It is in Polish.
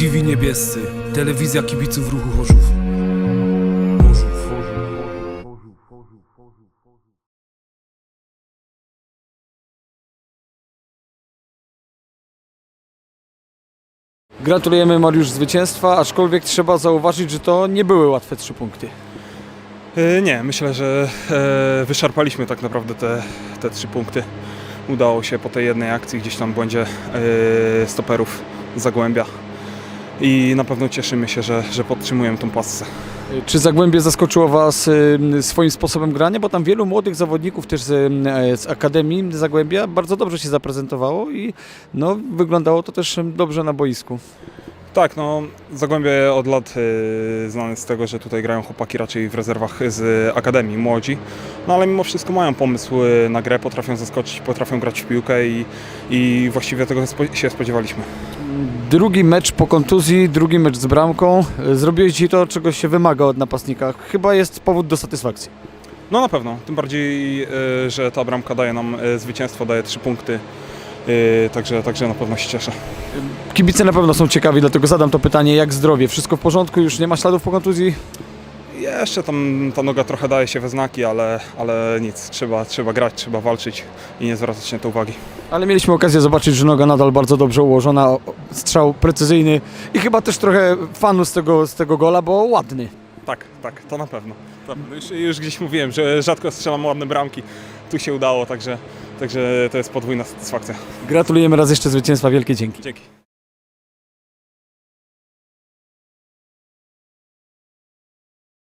TV Niebiescy, telewizja kibiców ruchu Chorzów. Gratulujemy Mariusz zwycięstwa, aczkolwiek trzeba zauważyć, że to nie były łatwe trzy punkty. E, Nie, myślę, że e, wyszarpaliśmy tak naprawdę te, te trzy punkty. Udało się po tej jednej akcji gdzieś tam błędzie e, stoperów Zagłębia. I na pewno cieszymy się, że, że podtrzymujemy tą pasę. Czy Zagłębie zaskoczyło Was y, swoim sposobem grania? Bo tam wielu młodych zawodników też z, y, z Akademii Zagłębia bardzo dobrze się zaprezentowało i no, wyglądało to też dobrze na boisku. Tak, no Zagłębie od lat e, znane z tego, że tutaj grają chłopaki raczej w rezerwach z Akademii, młodzi. No ale mimo wszystko mają pomysł e, na grę, potrafią zaskoczyć, potrafią grać w piłkę i, i właściwie tego spo- się spodziewaliśmy. Drugi mecz po kontuzji, drugi mecz z bramką. Y, Zrobiłeś Ci to, czego się wymaga od napastnika. Chyba jest powód do satysfakcji. No na pewno, tym bardziej, e, że ta bramka daje nam e, zwycięstwo, daje trzy punkty, e, także, także na pewno się cieszę. Kibice na pewno są ciekawi, dlatego zadam to pytanie, jak zdrowie? Wszystko w porządku? Już nie ma śladów po kontuzji? Jeszcze tam ta noga trochę daje się we znaki, ale, ale nic, trzeba, trzeba grać, trzeba walczyć i nie zwracać na to uwagi. Ale mieliśmy okazję zobaczyć, że noga nadal bardzo dobrze ułożona, strzał precyzyjny i chyba też trochę fanu z tego, z tego gola, bo ładny. Tak, tak, to na pewno. To, już, już gdzieś mówiłem, że rzadko strzelam ładne bramki, tu się udało, także, także to jest podwójna satysfakcja. Gratulujemy raz jeszcze zwycięstwa, wielkie dzięki. Dzięki.